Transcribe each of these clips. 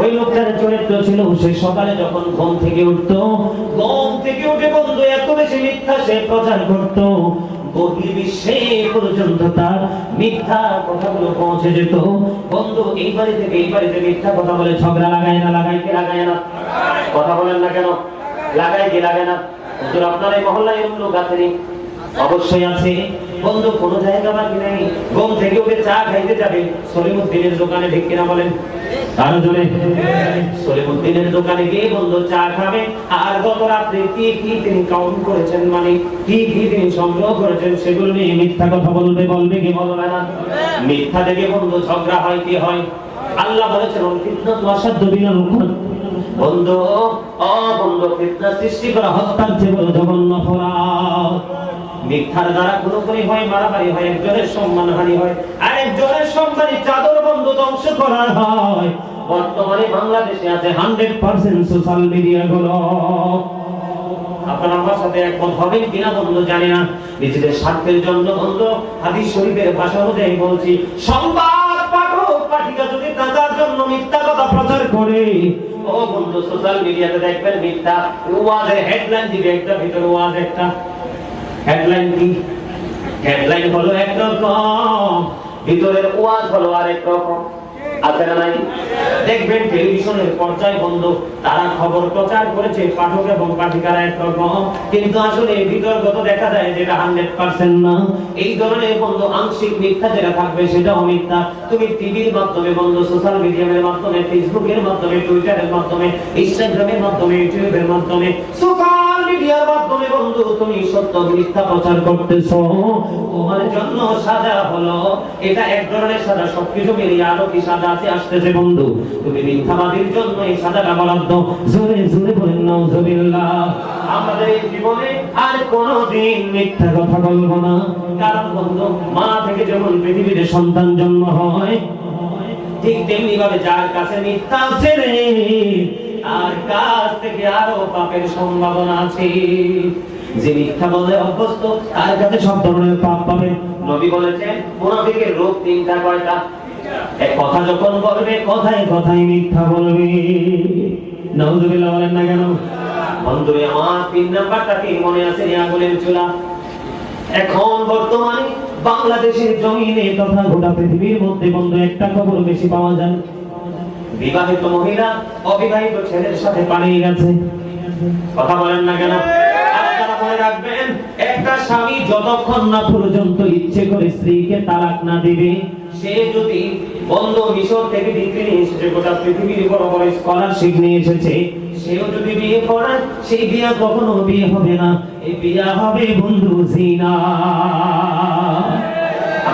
ওই লোকটার চরিত্র ছিল, সে সকালে যখন ঘুম থেকে উঠতো, ঘুম থেকে উঠে বন্ধু, এত বেশি মিথ্যা সে প্রচার করতো। বহির্বিশ্বে পর্যন্ত তার মিথ্যা কথাগুলো পৌঁছে যেত। বন্ধু, এই বাড়ি থেকে, এই বাড়িতে মিথ্যা কথা বলে ঝগড়া লাগায় না লাগায় না? কথা বলেন না কেন? লাগায় না? আপনার এই মহল্লায় এরকম লোক আছেনি অবশ্যই আছে। বন্ধু, কোনো জায়গা বাকি নাই। ঘুম থেকে উঠে চা খাইতে যাবে। সলিমুদ্দিনের দোকানে ঠিক কিনা বলেন? আরও জোরে। সলিমুদ্দিনের দোকানে গিয়ে চা খাবে? আর গত রাত্রে কি কি তিনি কাউন্ট করেছেন? মানে কি কি তিনি সংগ্রহ করেছেন? সেগুলো নিয়ে মিথ্যা কথা বলবে বলবে কি বলবে না? মিথ্যা বন্ধু ঝগড়া হয়, কি হয়? আল্লাহ বলেছেন কুফর বন্ধু, ও বন্ধু, ফিতনা সৃষ্টি করা হত্যার বড় জঘন্য মিথ্যার দ্বারা পুরোপুরি হয়, মারামারি হয়, একজনের সম্মানহানি হয় আর একজনের সম্মানী চাদর ধ্বংস করা হয়। বর্তমানে বাংলাদেশে আছে হান্ড্রেড পার্সেন্ট সোশ্যাল মিডিয়া গুলো আপনারা আমার সাথে একমত হবেন কিনা বন্ধু জানি না। নিজেদের স্বার্থের জন্য বন্ধু, হাদিস শরীফের ভাষা অনুযায়ী বলছি, সংবাদ পাঠক, পাঠিকা যদি তার জন্য মিথ্যা কথা প্রচার করে, ও বন্ধু, সোশ্যাল মিডিয়াতে দেখবেন মিথ্যা ওয়াজের হেডলাইন দিবে একটা, ভিতরে ওয়াজ একটা। হেডলাইন কি? হেডলাইন হলো একরকম ভিতরের ওয়াজ হলো আরেক রকম। দেখবেন টেলিভিশনের পর্যায় বন্ধ, তারা খবর প্রচার করেছে, পাঠক এবং পাঠিকারা কিন্তু আসলে দেখা যায় যেটা হান্ড্রেড পার্সেন্ট না। এই ধরনের বন্ধ, আংশিক মিথ্যা যেটা থাকবে সেটাও মিথ্যা। তুমি টিভির মাধ্যমে বন্ধ সোশ্যাল মিডিয়ার মাধ্যমে ফেসবুকের মাধ্যমে টুইটারের মাধ্যমে ইনস্টাগ্রামের মাধ্যমে ইউটিউবের মাধ্যমে। মিডিয়ার মাধ্যমে, বন্ধু, তুমি সত্য মিথ্যা প্রচার করতেছো। তোমার জন্য সাজা হলো। এটা এক ধরনের সাজা, সবকিছু মিলিয়ে আরও কি সাজা আছে আসতেছে, বন্ধু। তুমি মিথ্যাবাদীর জন্য এই সাজাটা বরাদ্দ। জোরে জোরে বলেন নাউজুবিল্লাহ। আমাদের এই জীবনে আর কোনোদিন মিথ্যা কথা বলব না। কারণ, বন্ধু, মা থেকে যেমন পৃথিবীতে সন্তান জন্ম হয়, ঠিক তেমনি ভাবে যার কাছে মিথ্যা আছে রে আর কাছ থেকে আরও পাপের সম্ভাবনা আছে। যে মিথ্যা বলে অভ্যস্ত, তার কাছে সব ধরনের পাপ নবী বলেছেন রোগ তিনটা কয়টা এক কথা যখন বলবে মিথ্যা বলবে। নাউজুবিল্লাহ বলেন না কেন? বন্ধু আমার তিন নাম্বারটা কি মনে আছে আগুনের চুলা? এখন বর্তমানে বাংলাদেশের জমিনে তথা গোটা পৃথিবীর মধ্যে বন্ধু, একটা খবর বেশি পাওয়া যায়। বিবাহিত মহিলা, অবিবাহিত ছেলের সাথে পালিয়ে গেছে। কথা বলেন না কেন? বন্ধ মিশর থেকে স্কলারশিপ নিয়ে এসেছে সেও বিয়ে সেই বিয়ে কখনো বিয়ে হবে না। এই বিয়ে হবে বন্ধু জিনা।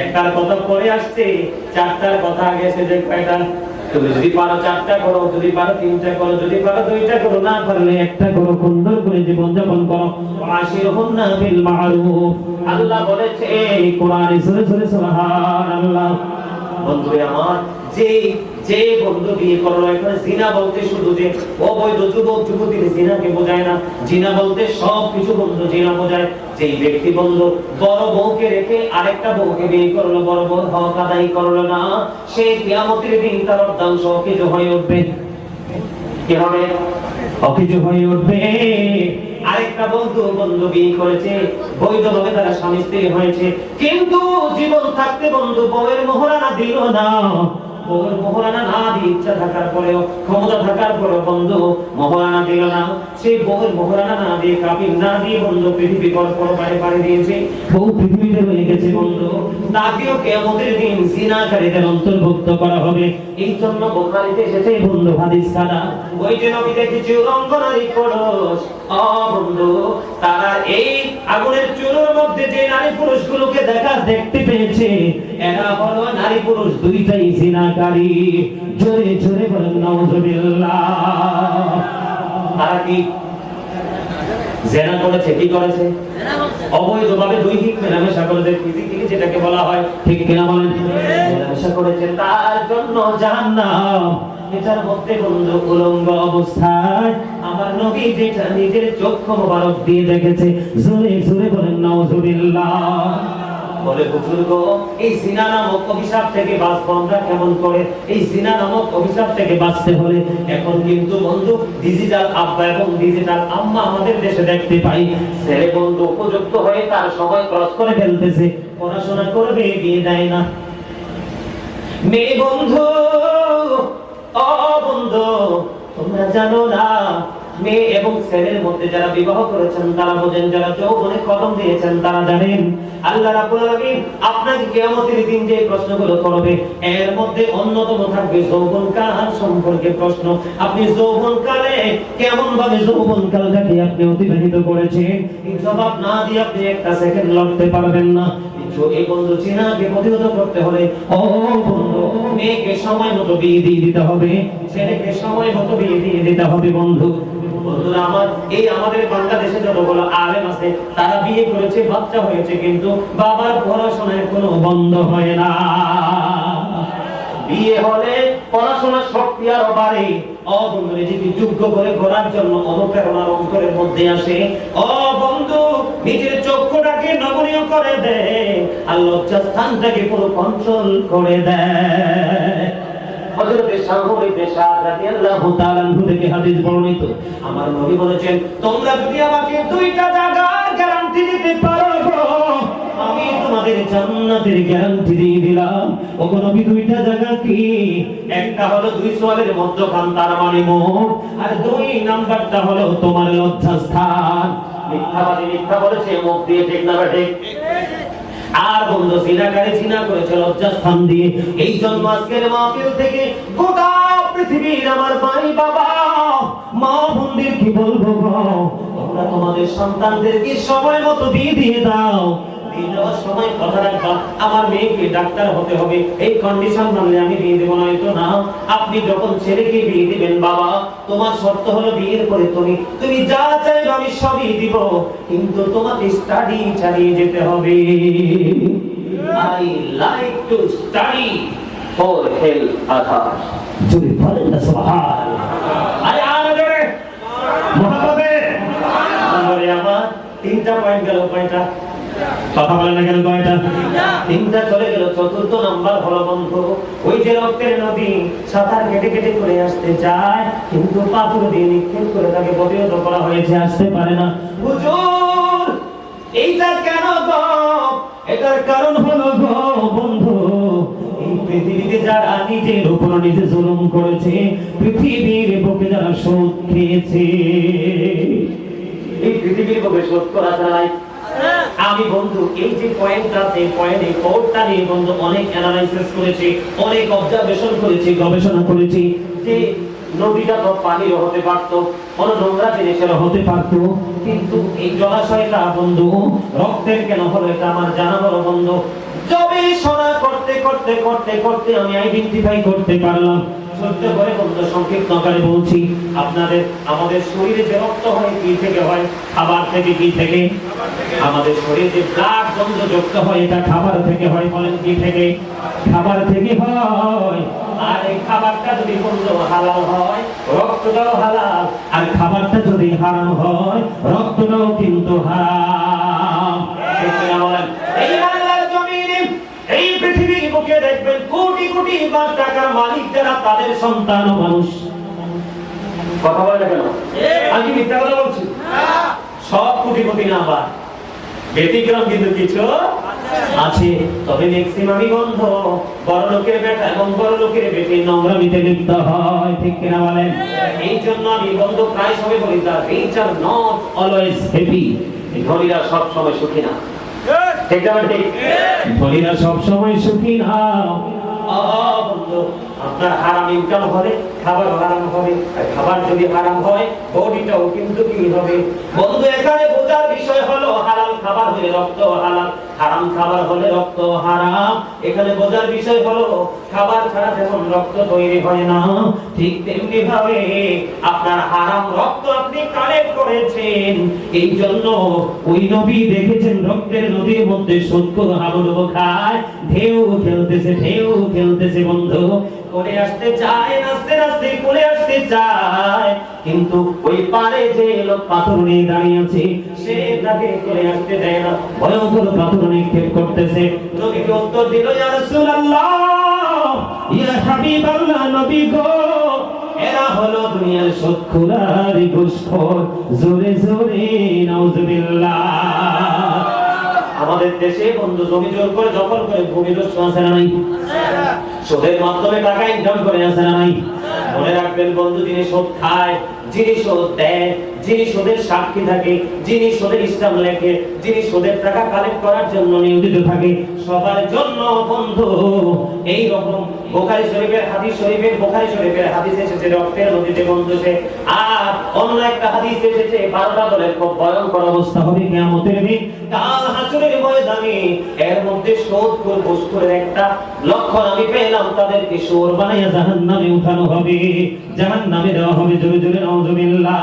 একটার কথা পরে আসছে, চারটার কথা আগে এসে যে কয়টা? তুমি যদি পারো চারটা করো, যদি পারো তিনটা করো, যদি পারো দুইটা করো, না পারলে একটা করো, সুন্দর করে জীবন যাপন করো আশিরহুন্না বিল মারুফ। আল্লাহ বলেছে কোরআনে সূরা সূরা সুবহানাল্লাহ। বন্ধুরা আমার যে যে বন্ধু বিয়ে করল, এখানে জিনা বলতে শুধু যে অবৈধ যুবক যুবতী জিনাকে বোঝায় না। জিনা বলতে সব কিছু বন্ধু জিনা বোঝায়। যেই ব্যক্তি বন্ধু বড় বউকে রেখে আরেকটা বউকে বিয়ে করল, বড় বউ হক আদায় করল না সেই কিয়ামতের দিন তার অর্ধাংশ অকেজ হয়ে উঠবে। কি হবে? অকেজ হয়ে উঠবে। আরেকটা বন্ধু বন্ধু বিয়ে করেছে, বৈধভাবে তারা স্বামী স্ত্রী হয়েছে, কিন্তু জীবন থাকতে বন্ধু বউয়ের মোহরানা দিল না। মোহরানা না দিয়ে ইচ্ছা থাকার পরেও, ক্ষমতা থাকার পরেও বন্ধু মহারানা দিল না। সেই বউয়ের মহারানা না দিয়ে কাপিল না দিয়ে বন্ধু পৃথিবী পর বাড়ি বাড়ি দিয়েছে। বউ পৃথিবীতে রয়ে গেছে বন্ধু। তাকেও কেমতের দিন জিনাকারীদের অন্তর্ভুক্ত করা হবে। এই জন্য বোখারিতে এসেছে বন্ধু হাদিস খানা ওই যে নবী দেখেছি উলঙ্গ নারী পুরুষ অ তারা এই আগুনের চুলোর মধ্যে যে নারী পুরুষগুলোকে দেখা দেখতে পেয়েছে, এরা হলো নারী পুরুষ দুইটাই জিনাকারী। জোরে জোরে বলেন, নাউজুবিল্লাহ। তারা কি জেনা করেছে কি করেছে? অবৈধভাবে দৈহিক মেলামেশা করেছে ফিজিক্যালি যেটাকে বলা হয় ঠিক কিনা বলেন? মেলামেশা করেছে তার জন্য জাহান্নাম। এটার মধ্যে বন্ধ উলঙ্গ অবস্থায় আমার নবী যেটা নিজের চক্ষু মোবারক দিয়ে দেখেছে জোরে জোরে বলেন নাউজুবিল্লাহ। বলে, বুজুর্গ, এই জিনা নামক অভিশাপ থেকে বাঁচবো আমরা কেমন করে? এই জিনা নামক অভিশাপ থেকে বাঁচতে হলে এখন কিন্তু বন্ধু ডিজিটাল আব্বা এবং ডিজিটাল আম্মা আমাদের দেশে দেখতে পাই। ছেলে বন্ধু উপযুক্ত হয়ে তার সময় ক্রস করে ফেলতেছে। পড়াশোনা করবে, বিয়ে দেয় না। মেয়ে বন্ধু ও বন্ধু, তোমরা জানো না ছেলের মধ্যে যারা বিবাহ করেছেন, তারা বোঝেন, যারা যৌবনে কদম দিয়েছেন, তারা জানেন আল্লাহ আলামিন আপনাকে কিয়ামতের দিন যে প্রশ্নগুলো করবে, এর মধ্যে অন্যতম থাকবে যৌবন কাল সম্পর্কে প্রশ্ন। আপনি যৌবন কালে কেমন ভাবে যৌবন কালটাকে আপনি অতিবাহিত করেছেন? জবাব না দিয়ে আপনি একটা সেকেন্ড লড়তে পারবেন না। এই বন্ধু চিনাকে প্রতিহত করতে হলে, ও বন্ধু, মেয়েকে সময় মতো বিয়ে দিয়ে দিতে হবে, ছেলেকে সময় মতো বিয়ে দিয়ে দিতে হবে বন্ধু। তারা বিয়ে করেছে, বাচ্চা হয়েছে, কিন্তু বাবার পড়াশোনায় কোনো বন্ধ হয় না। বিয়ে হলে পড়াশোনার শক্তি আরও বাড়ে। অবন্ধুরে যদি যোগ্য করে করার জন্য অনুপ্রেরণার অন্তরের মধ্যে আসে। ও বন্ধু, নিজের চক্ষুটাকে নমনীয় করে দেয় আর লজ্জা স্থানটাকে পুরো কন্ট্রোল করে দেয় হযরত আমার নবী বলেছেন, তোমরা যদি আমাকে দুইটা জায়গার গ্যারান্টি দিতে পারো, আমি তোমাদের জান্নাতের গ্যারান্টি দিয়ে দিলাম। ওগো নবী, দুইটা জায়গা কি? একটা হলো দুই সোয়ালের মধ্যখান, তার মানে মুখ আর দুই নাম্বারটা হলো তোমার লজ্জাস্থান। মিথ্যা বলেছে, মুখ দিয়ে ঠিক না ঠিক আর বন্ধু, সিনাকারে সিনা করেছে লজ্জাস্থান দিয়ে। এই জন্য আজকের মাহফিল থেকে গোটা পৃথিবীর আমার ভাই বাবা, মা বোনদের কি বলব তোমরা তোমাদের সন্তানদেরকে সময় মতো দিয়ে দিয়ে দাও। দিয়ে সময় কথা রাখবা। আমার মেয়েকে ডাক্তার হতে হবে। এই কন্ডিশন মানলে আমি বিয়ে দেবো নয়তো না। আপনি যখন ছেলেকে বিয়ে দিবেন বাবা তোমার শর্ত হলো বিয়ের পরে তুমি তুমি যা চাইবে আমি সবই দিব। কিন্তু তোমাকে স্টাডি চালিয়ে যেতে হবে। I like to study for hell আধার যদি বলেন না সুবহান আরে আর জোরে। মহাপদে আমার তিনটা পয়েন্ট গেল কয়টা? কথা বলেন না কেন কয়টা? তিনটা চলে গেল চতুর্থ নাম্বার হলো বন্ধু। ওই যে রক্তের নদী সাঁতার কেটে কেটে করে আসতে চায় কিন্তু পাথর দিয়ে নিক্ষেপ করে তাকে প্রতিহত করা হয়েছে আসতে পারে না। হুজুর এইটা কেন গো এটার কারণ হলো গো বন্ধু এই পৃথিবীতে যারা নিজের উপর নিজে জুলুম করেছে পৃথিবীর বুকে যারা সুদ খেয়েছে এই পৃথিবীর বুকে শোধ করা যায় আমি বন্ধু, এই যে পয়েন্টটা এই পয়েন্ট এই নিয়ে বন্ধু অনেক অ্যানালাইসিস করেছি, অনেক অবজারভেশন করেছি, গবেষণা করেছি যে নদীটা তো পানির হতে পারত কোন নোংরা জিনিসের হতে পারত, কিন্তু এই জলাশয়টা বন্ধু, রক্তের কেন হলো এটা আমার জানা হলো বন্ধু। গবেষণা করতে করতে করতে করতে আমি আইডেন্টিফাই করতে পারলাম। খাবার থেকে হয় বলেন কি থেকে? খাবার থেকে হয়। আর এই খাবারটা যদি রক্তটাও হালাল। আর খাবারটা যদি হারাম হয়, রক্তটাও কিন্তু হারাম ঠিক কিনা বলেন? এই বাংলার জমিনে এই বুকে দেখবেন কোটি কোটি লাখ টাকার মালিক যারা তাদের সন্তান ও মানুষ। কথা বলে কেন? আমি মিথ্যা কথা বলছি? সব কোটি কোটি না আবার ব্যতিক্রম কিন্তু কিছু আছে। তবে ম্যাক্সিমামই বন্ধ। বড় লোকের বেটা এবং বড় লোকের বেটি নোংরামিতে লিপ্ত হয় ঠিক কিনা বলেন? এই জন্য আমি বন্ধ প্রায় সময় বলি the rich are not always happy ধনীরা সব সময় সুখী না। ঠিক না ঠিক? ধনী সব সময় সুখী না আপনার হারাম ইনকাম হবে? খাবার হারাম হবে, আর খাবার যদি হারাম হয়, বডিটাও কিন্তু কি হবে? বন্ধু, এখানে বোঝার বিষয় হলো, হালাল খাবার হলে রক্ত হালাল, হারাম খাবার হলে রক্ত হারাম। এখানে বোঝার বিষয় হলো, খাবার ছাড়া যেমন রক্ত তৈরি হয় না। ঠিক তেমনি ভাবে আপনার হারাম রক্ত আপনি কালেক্ট করেছেন। এই জন্য ওই নবী দেখেছেন, রক্তের নদীর মধ্যে সত্তর হাবুডুবো খায়। ঢেউ খেলতেছে ঢেউ খেলতেছে, বন্ধু। করে আসতে চায় নাচতে নাচতে করে আসতে চায়। কিন্তু ওই পারে যে লোক পাথর নিয়ে দাঁড়িয়ে আছে, সে তাকে করে আসতে দেয় না। ভয়ঙ্কর পাথর নিক্ষেপ করতেছে। নবীকে উত্তর দিল, ইয়া রাসূলুল্লাহ, ইয়া হাবিবাল্লাহ নবী গো, এরা হলো দুনিয়ার ঘুষখোর। জোরে জোরে, নাউজুবিল্লাহ। আমাদের দেশে বন্ধু জমি জোর করে দখল করে ভূমি দস্যু আছে না নাই? সুদের মাধ্যমে টাকা ইনকাম করে আছে না নাই? মনে রাখবেন বন্ধু তিনি সুদ খায়, যিনি সুদ দেয় যিনি সুদের সাক্ষী থাকে, যিনি সুদের ইসলাম লেখে, যিনি সুদের টাকা কালেক্ট করার জন্য নিয়োজিত থাকে, সবার জন্য বন্ধু। এই রকম বোখারি শরীফের হাদিস শরীফের বোখারি শরীফের হাদিস এসেছে, রক্তের নদীতে বন্ধু সে। আর অন্য একটা হাদিস এসেছে, বারোটা দলের খুব ভয়ঙ্কর অবস্থা হবে কিয়ামতের দিন। কাল হাসরের ময়দানে এর মধ্যে শোধ করে বস্তুরের একটা লক্ষণ আমি পেলাম, তাদেরকে সোর বানাইয়া জাহান্নামে উঠানো হবে। জাহান্নামে দেওয়া হবে, জোরে জোরে, নাউজুবিল্লাহ।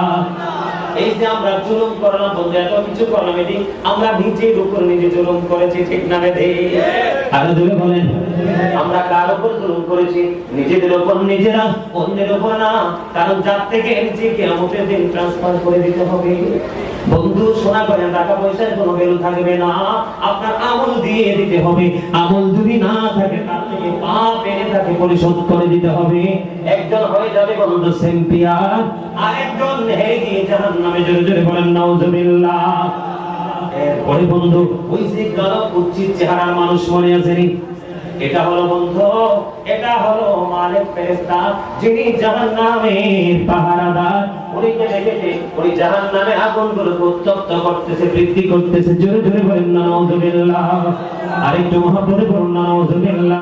এই যে আমরা জুলুম করলাম বন্ধু, এত কিছু করলাম এটি আমরা নিজের উপর নিজে জুলুম করেছি, ঠিক না বেদে আরও হবে। আপনার আমল দিয়ে দিতে হবে। আমল যদি না থাকে, তার থেকে পরিশোধ করে দিতে হবে। একজন হয়ে যাবে বন্ধু সেম্পিয়ার আর একজন হেরে গিয়ে জাহান নামে জোরে জোরে বলেন, নাউজুবিল্লাহ। এরপরে বন্ধু, ওই যে কালো কুচ্ছিত চেহারার মানুষ মনে আছে নি? এটা হলো বন্ধু, এটা হলো মালিক ফেরেশতা, যিনি জাহান্নামের পাহারাদার। উনিকে দেখেছে ওই জাহান্নামে আগুনগুলো উত্তপ্ত করতেছে, বৃদ্ধি করতেছে। জোরে জোরে বলেন না নাউজুবিল্লাহ। আরেকটু মহাপরে বলুন না নাউজুবিল্লাহ।